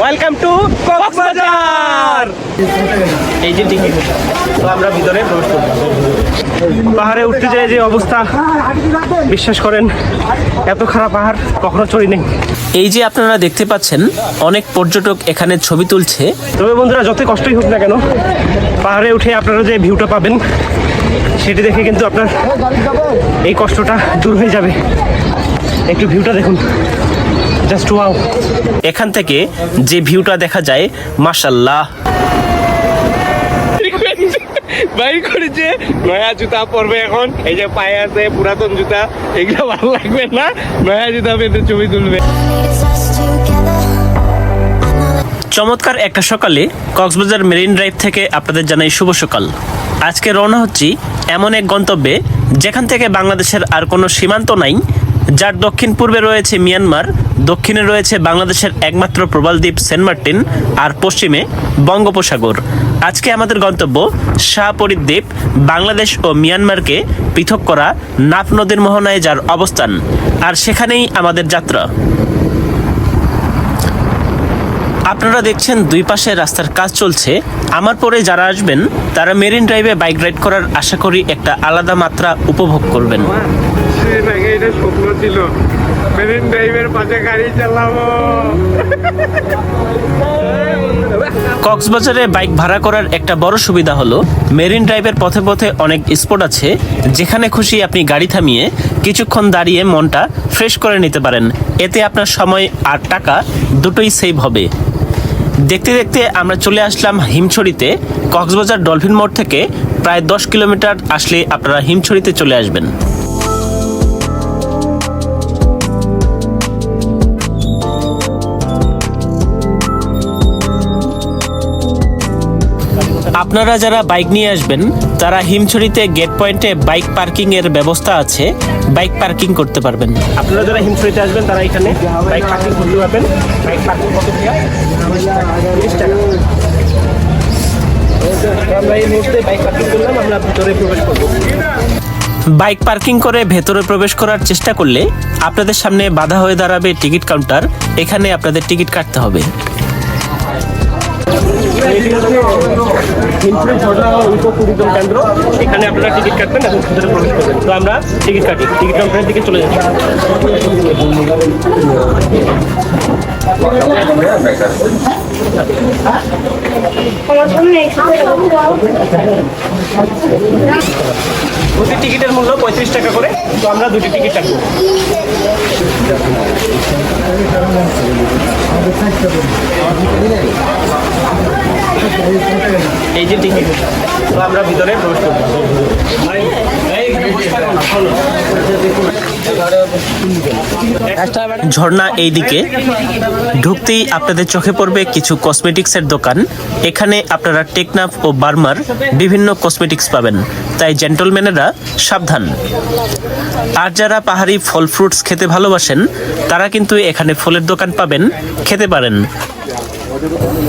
Welcome to Cox's Bazar এই যে ticket তো আমরা ভিতরে প্রবেশ করব। পাহাড়ে উঠতে যায় যে অবস্থা বিশ্বাস করেন এত খারাপ পাহাড় কখনো চড়ি নেই। এই যে আপনারা দেখতে পাচ্ছেন অনেক পর্যটক এখানে ছবি তুলছে। তবে বন্ধুরা যতই কষ্টই হোক না কেন পাহাড়ে উঠে আপনারা যে ভিউটা পাবেন সেটি দেখে কিন্তু আপনার এই কষ্টটা দূর হয়ে যাবে। একটু ভিউটা দেখুন। Just wow. এখান থেকে যে ভিউটা দেখা যায় মাসাল্লাহ বাইর করেছে নয়া জুতা পরবে এখন। এই যে পায়ে আছে পুরাতন জুতা এগুলো ভালো লাগবে না? নয়া জুতা পেতে ছবি তুলবে. চমৎকার একটা সকালে কক্সবাজার মেরিন ড্রাইভ থেকে আপনাদের জানাই শুভ সকাল। আজকে রওনা হচ্ছি এমন এক গন্তব্যে যেখান থেকে বাংলাদেশের আর কোনো সীমান্ত নাই যার দক্ষিণ পূর্বে রয়েছে মিয়ানমার, দক্ষিণে রয়েছে বাংলাদেশের একমাত্র প্রবাল দ্বীপ সেন্ট মার্টিন আর পশ্চিমে বঙ্গোপসাগর। আজকে আমাদের গন্তব্য শাহপরীর দ্বীপ, বাংলাদেশ ও মিয়ানমারকে পৃথক করা নাফ নদীর মোহনায় যার অবস্থান। আর সেখানেই আমাদের যাত্রা। আপনারা দেখছেন দুই পাশে রাস্তার কাজ চলছে। আমার পরে যারা আসবেন, তারা মেরিন ড্রাইভে বাইক রাইড করার আশা করি একটা আলাদা মাত্রা উপভোগ করবেন। ড্রাইভের পাশে গাড়ি কক্সবাজারে বাইক ভাড়া করার একটা বড় সুবিধা হলো, মেরিন ড্রাইভের পথে পথে অনেক স্পট আছে, যেখানে খুশি আপনি গাড়ি থামিয়ে কিছুক্ষণ দাঁড়িয়ে মনটা ফ্রেশ করে নিতে পারেন। এতে আপনার সময় আর টাকা দুটোই সেভ হবে। দেখতে দেখতে আমরা চলে আসলাম হিমছড়িতে। কক্সবাজার ডলফিন মোড় থেকে প্রায় দশ কিলোমিটার আসলে আপনারা হিমছড়িতে চলে আসবেন। আপনারা যারা বাইক নিয়ে আসবেন তারা হিমছড়িতে গেট পয়েন্টে বাইক পার্কিং এর ব্যবস্থা আছে। বাইক পার্কিং করতে পারবেন। আপনারা যারা হিমছড়িতে আসবেন তারা এখানে বাইক পার্কিং করতে পারবেন। বাইক পার্কিং কত টাকা? আমরা এই মুহূর্তে বাইক পার্কিং করলাম আমরা ভিতরে প্রবেশ করব। বাইক পার্কিং করে ভেতরে প্রবেশ করার চেষ্টা করলে আপনাদের সামনে বাধা হয়ে দাঁড়াবে টিকিট কাউন্টার এখানে আপনাদের টিকিট কাটতে হবে। হিমশড়ি ঝর্ণা উপ ট্যুরিজম কেন্দ্র এখানে আপনারা টিকিট কাটবেন এবং ভিতরে প্রবেশ করবেন তো আমরা টিকিট কাটি। টিকিট কাউন্টারের দিকে চলে যাচ্ছি। দুটি টিকিটের মূল্য পঁয়ত্রিশ টাকা করে, তো আমরা দুটি টিকিট কাটবো এই যে টিকিট, তো আমরা ভিতরে প্রবেশ করব। ঝর্ণা এইদিকে। ঢুকতেই আপনাদের চোখে পড়বে কিছু কসমেটিক্সের দোকান। এখানে আপনারা টেকনাফ ও বার্মার বিভিন্ন কসমেটিক্স পাবেন। তাই জেন্টলম্যানেরা সাবধান। আর যারা পাহাড়ি ফল ফ্রুটস খেতে ভালোবাসেন, তারা কিন্তু এখানে ফলের দোকান পাবেন, খেতে পারেন।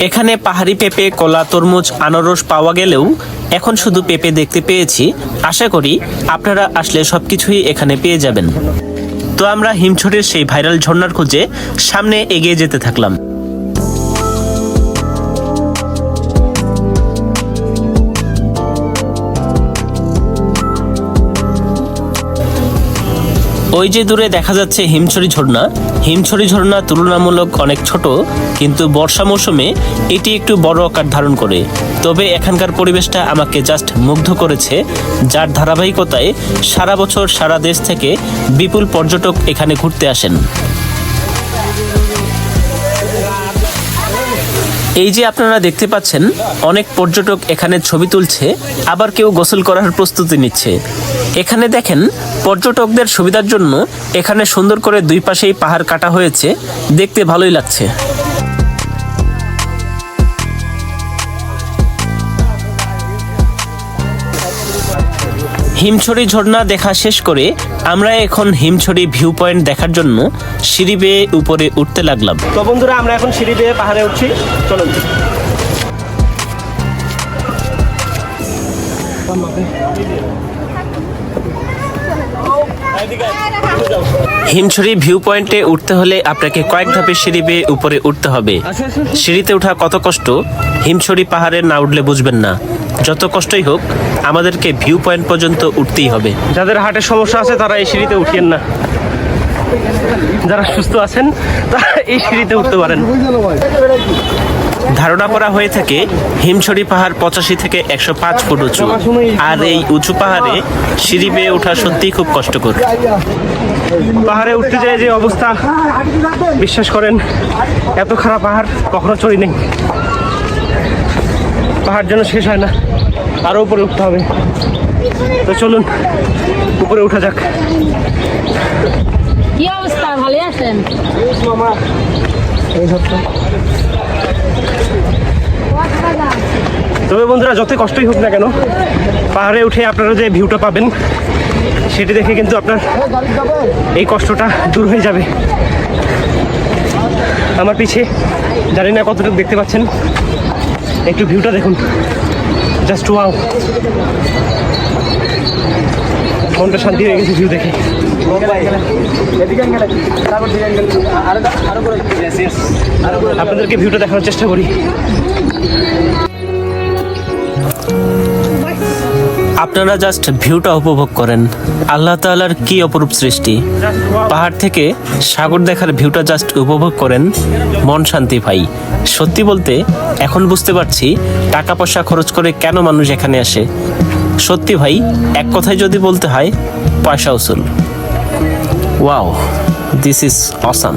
এখানে পাহাড়ি পেঁপে, কলা, তরমুজ, আনারস পাওয়া গেলেও এখন শুধু পেঁপে দেখতে পেয়েছি। আশা করি আপনারা আসলে সবকিছুই এখানে পেয়ে যাবেন। তো আমরা হিমছড়ের সেই ভাইরাল ঝর্ণার খুঁজে সামনে এগিয়ে যেতে থাকলাম। ওই যে দূরে দেখা যাচ্ছে হিমছড়ি ঝর্ণা হিমছড়ি ঝর্ণা তুলনামূলক অনেক ছোট, কিন্তু বর্ষা মৌসুমে এটি একটু বড় আকার ধারণ করে। তবে এখানকার পরিবেশটা আমাকে জাস্ট মুগ্ধ করেছে, যার ধারাবাহিকতায় সারা বছর সারা দেশ থেকে বিপুল পর্যটক এখানে ঘুরতে আসেন। এই যে আপনারা দেখতে পাচ্ছেন, অনেক পর্যটক এখানে ছবি তুলছে, আবার কেউ গোসল করার প্রস্তুতি নিচ্ছে। এখানে দেখেন, পর্যটকদের সুবিধার জন্য এখানে সুন্দর করে দুই পাশেই পাহাড় কাটা হয়েছে, দেখতে ভালোই লাগছে। হিমছড়ি ঝর্ণা দেখা শেষ করে আমরা এখন হিমছড়ি ভিউ পয়েন্ট দেখার জন্য সিঁড়ি বেয়ে উপরে উঠতে লাগলাম। তো বন্ধুরা আমরা এখন সিঁড়ি বেয়ে পাহাড়ে উঠছি। চলুন। হিমছড়ি ভিউ পয়েন্টে উঠতে হলে আপনাকে কয়েক ধাপে সিঁড়ি বেয়ে উপরে উঠতে হবে। সিঁড়িতে ওঠা কত কষ্ট? হিমছড়ি পাহাড়ে না উঠলে বুঝবেন না। যত কষ্টই হোক আমাদেরকে ভিউ পয়েন্ট পর্যন্ত উঠতেই হবে। যাদের হার্টের সমস্যা আছে তারা এই সিঁড়িতে উঠিয়েন না। যারা সুস্থ আছেন তারা এই সিঁড়িতে উঠতে পারেন। ধারণা করা হয়ে থাকে হিমছড়ি পাহাড় পঁচাশি থেকে একশো পাঁচ ফুট উঁচু। আর এই উঁচু পাহাড়ে সিঁড়ি বেয়ে ওঠা সত্যিই খুব কষ্টকর। পাহাড়ে উঠতে যায় যে অবস্থা বিশ্বাস করেন এত খারাপ পাহাড় কখনো চড়ি নেই। পাহাড় যেন শেষ হয় না। আরও উপরে উঠতে হবে। তো চলুন উপরে উঠা যাক। কি অবস্থা? ভালো আছেন? তবে বন্ধুরা যতই কষ্টই হোক না কেন পাহাড়ে উঠে আপনারা যে ভিউটা পাবেন সেটি দেখে কিন্তু আপনার এই কষ্টটা দূর হয়ে যাবে। আমার পিছে জানি না কতটুকু দেখতে পাচ্ছেন একটু ভিউটা দেখুন। জাস্ট ওয়াও মনটা শান্তি হয়ে গেছে ভিউ দেখে। আপনাদেরকে ভিউটা দেখানোর চেষ্টা করি। আপনারা জাস্ট ভিউটা উপভোগ করেন। আল্লাহ তাআলার কি অপরূপ সৃষ্টি? পাহাড় থেকে সাগর দেখার ভিউটা জাস্ট উপভোগ করেন। মন শান্তি ভাই। সত্যি বলতে, এখন বুঝতে পারছি টাকা পয়সা খরচ করে কেন মানুষ এখানে আসে। সত্যি ভাই, এক কথায় যদি বলতে হয় পয়সা উসুল wow this is awesome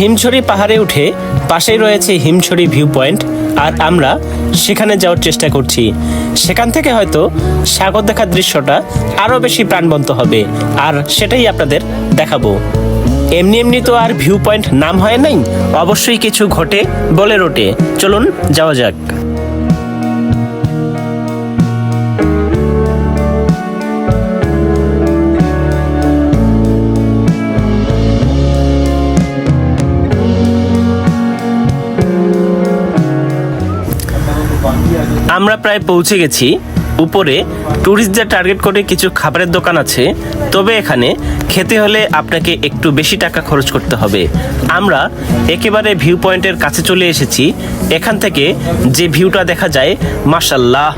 Himchari পাহাড়ে উঠে পাশেই রয়েছে হিমছড়ি ভিউ পয়েন্ট আর আমরা সেখানে যাওয়ার চেষ্টা করছি। সেখান থেকে হয়তো সাগর দেখার দৃশ্যটা আরও বেশি প্রাণবন্ত হবে, আর সেটাই আপনাদের দেখাবো। এমনি এমনি তো আর ভিউ পয়েন্ট নাম হয় নাই, অবশ্যই কিছু ঘটে বলে রোটে। চলুন যাওয়া যাক। আমরা প্রায় পৌঁছে গেছি। উপরে ট্যুরিস্টদের টার্গেট করে কিছু খাবারের দোকান আছে। তবে এখানে খেতে হলে আপনাকে একটু বেশি টাকা খরচ করতে হবে। আমরা একেবারে ভিউ পয়েন্টের কাছে চলে এসেছি। এখান থেকে যে ভিউটা দেখা যায় মাসাল্লাহ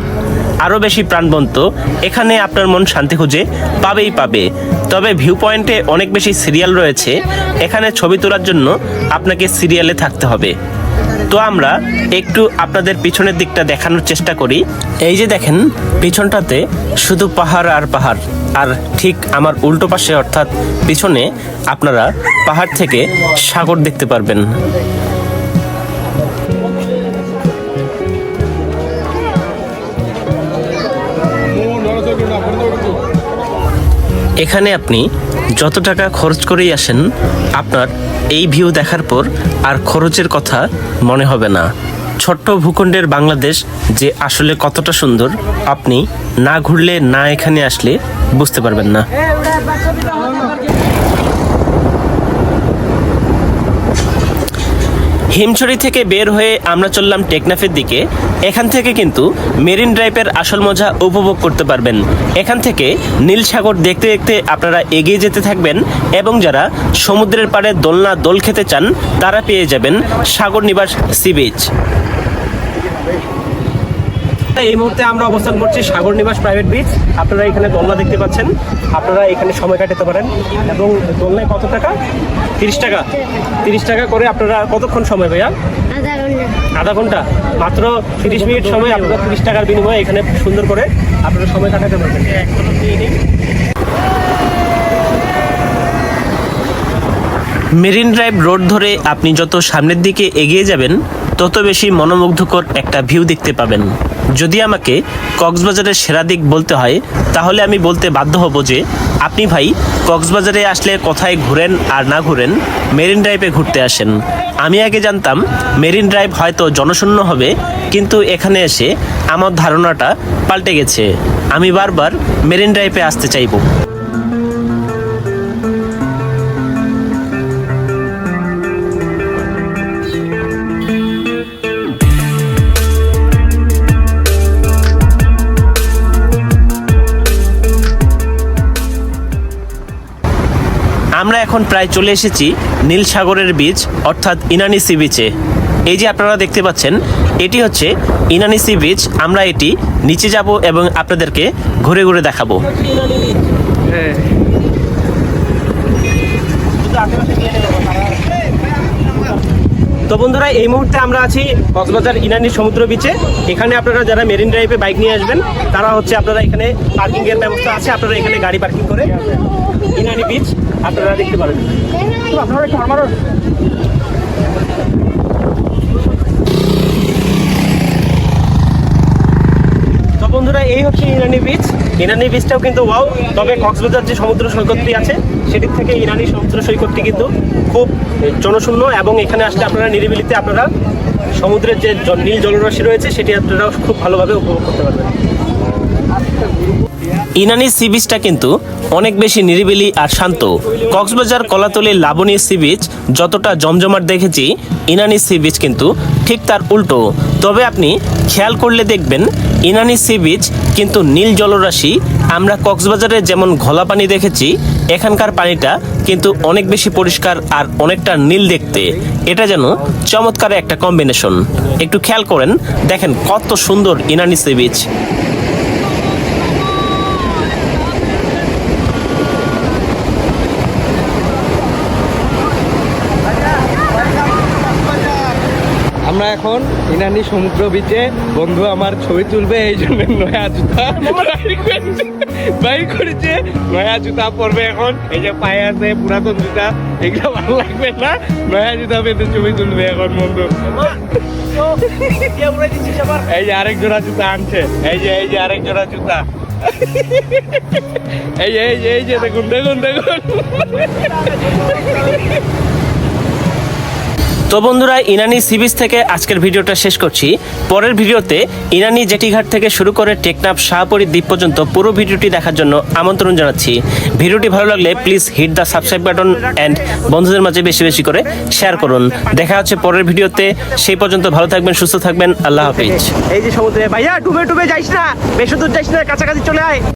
আরও বেশি প্রাণবন্ত। এখানে আপনার মন শান্তি খুঁজে পাবেই পাবে। তবে ভিউ পয়েন্টে অনেক বেশি সিরিয়াল রয়েছে। এখানে ছবি তোলার জন্য আপনাকে সিরিয়ালে থাকতে হবে। তো আমরা একটু আপনাদের পিছনের দিকটা দেখানোর চেষ্টা করি। এই যে দেখেন, পিছনটাতে শুধু পাহাড় আর পাহাড়। আর ঠিক আমার উল্টো পাশে, অর্থাৎ পিছনে, আপনারা পাহাড় থেকে সাগর দেখতে পারবেন। এখানে আপনি যত টাকা খরচ করেই আসেন, আপনার এই ভিউ দেখার পর আর খরচের কথা মনে হবে না। ছোট্ট ভূখণ্ডের বাংলাদেশ যে আসলে কতটা সুন্দর, আপনি না ঘুরলে না এখানে আসলে বুঝতে পারবেন না। হিমছড়ি থেকে বের হয়ে আমরা চললাম টেকনাফের দিকে। এখান থেকে কিন্তু মেরিন ড্রাইভের আসল মজা উপভোগ করতে পারবেন। এখান থেকে নীল সাগর দেখতে দেখতে আপনারা এগিয়ে যেতে থাকবেন এবং যারা সমুদ্রের পাড়ে দোলনা দোল খেতে চান, তারা পেয়ে যাবেন সাগর নিবাস সি বিচ। এই মুহূর্তে আমরা অবস্থান করছি সাগর নিবাস প্রাইভেট বিচ। আপনারা এখানে দোলনা দেখতে পাচ্ছেন। আপনারা এখানে সময় কাটাতে পারেন। এবং দোলনায় কত টাকা? তিরিশ টাকা। তিরিশ টাকা করে আপনারা কতক্ষণ সময় ভাইয়া? আধা ঘণ্টা। মাত্র তিরিশ মিনিট সময় আপনারা তিরিশ টাকার বিনিময়ে এখানে সুন্দর করে আপনারা সময় কাটাতে পারবেন এক কথা দিয়ে নিন। মেরিন ড্রাইভ রোড ধরে আপনি যত সামনের দিকে এগিয়ে যাবেন, তত বেশি মনোমুগ্ধকর একটা ভিউ দেখতে পাবেন। যদি আমাকে কক্সবাজারের সেরা দিক বলতে হয়, তাহলে আমি বলতে বাধ্য হব যে, আপনি ভাই কক্সবাজারে আসলে কোথায় ঘুরেন আর না ঘুরেন, মেরিন ড্রাইভে ঘুরতে আসেন। আমি আগে জানতাম, মেরিন ড্রাইভ হয়তো জনশূন্য হবে, কিন্তু এখানে এসে আমার ধারণাটা পাল্টে গেছে। আমি বারবার মেরিন ড্রাইভে আসতে চাইব। এখন প্রায় চলে এসেছি নীল সাগরের বীচ, অর্থাৎ ইনানি সি বিচে এই যে আপনারা দেখতে পাচ্ছেন, এটি হচ্ছে ইনানি সি বিচ আমরা এটি নিচে যাব এবং আপনাদেরকে ঘুরে ঘুরে দেখাবো। তো বন্ধুরা, এই মুহূর্তে আমরা আছি কক্সবাজার ইনানি সমুদ্র বিচে এখানে আপনারা যারা মেরিন ড্রাইভে বাইক নিয়ে আসবেন, তারা হচ্ছে আপনারা এখানে পার্কিং এর ব্যবস্থা আছে। আপনারা এখানে গাড়ি পার্কিং করে ইনানি বিচ আপনারা দেখতে পারেন। তো বন্ধুরা, এই হচ্ছে ইনানি বিচ ইনানি বিচটাও কিন্তু ওয়াও তবে কক্সবাজার যে সমুদ্র সৈকতটি আছে, সেদিক থেকে ইনানি সমুদ্র সৈকতটি কিন্তু খুব জনশূন্য এবং এখানে আসলে আপনারা নিরিবিলিতে আপনারা সমুদ্রের যে নীল জলরাশি রয়েছে, সেটি আপনারা খুব ভালোভাবে উপভোগ করতে পারবেন। ইনানি সি বিচটা কিন্তু অনেক বেশি নিরিবিলি আর শান্ত। কক্সবাজার কলাতলি লাবণী সি বিচ যতটা জমজমাট দেখেছি ইনানি সি বিচ কিন্তু ঠিক তার উল্টো। তবে আপনি খেয়াল করলে দেখবেন ইনানি সি বিচ কিন্তু নীল জলরাশি। আমরা কক্সবাজারে যেমন ঘোলা পানি দেখেছি, এখানকার পানিটা কিন্তু অনেক বেশি পরিষ্কার আর অনেকটা নীল দেখতে। এটা যেন চমৎকার একটা কম্বিনেশন একটু খেয়াল করেন, দেখেন কত সুন্দর ইনানি সি বিচ এখন ইনানি সমুদ্র বিচে বন্ধু আমার ছবি তুলবে, এই জন্য নয়া জুতা বাইর করেছে। নয়া জুতা পরবে এখন। এই যে পায়ে আছে পুরাতন জুতা, এগুলো ভালো লাগবে না। নয়া জুতা পেতে ছবি তুলবে এখন বন্ধু। এই যে আরেক জোড়া জুতা আনছে। এই যে এই যে আরেক জোড়া জুতা। এই এই এই যে, দেখুন দেখুন দেখুন। তো বন্ধুরা, ইনানি সি বিচ থেকে আজকের ভিডিওটা শেষ করছি। পরের ভিডিওতে ইনানি জেটিঘাট থেকে শুরু করে টেকনাফ শাহপুরী দ্বীপ পর্যন্ত পুরো ভিডিওটি দেখার জন্য আমন্ত্রণ জানাচ্ছি। ভিডিওটি ভালো লাগলে please hit the subscribe button and বন্ধুদের মাঝে বেশি বেশি করে শেয়ার করুন। দেখা হচ্ছে পরের ভিডিওতে। সেই পর্যন্ত ভালো থাকবেন, সুস্থ থাকবেন। আল্লাহ হাফিজ। এই যে সমুদ্রে, ভাইয়া, ডুবে ডুবে যাইস না, বেশি দূর যাইস না, কাছাকাছি চলে আয়।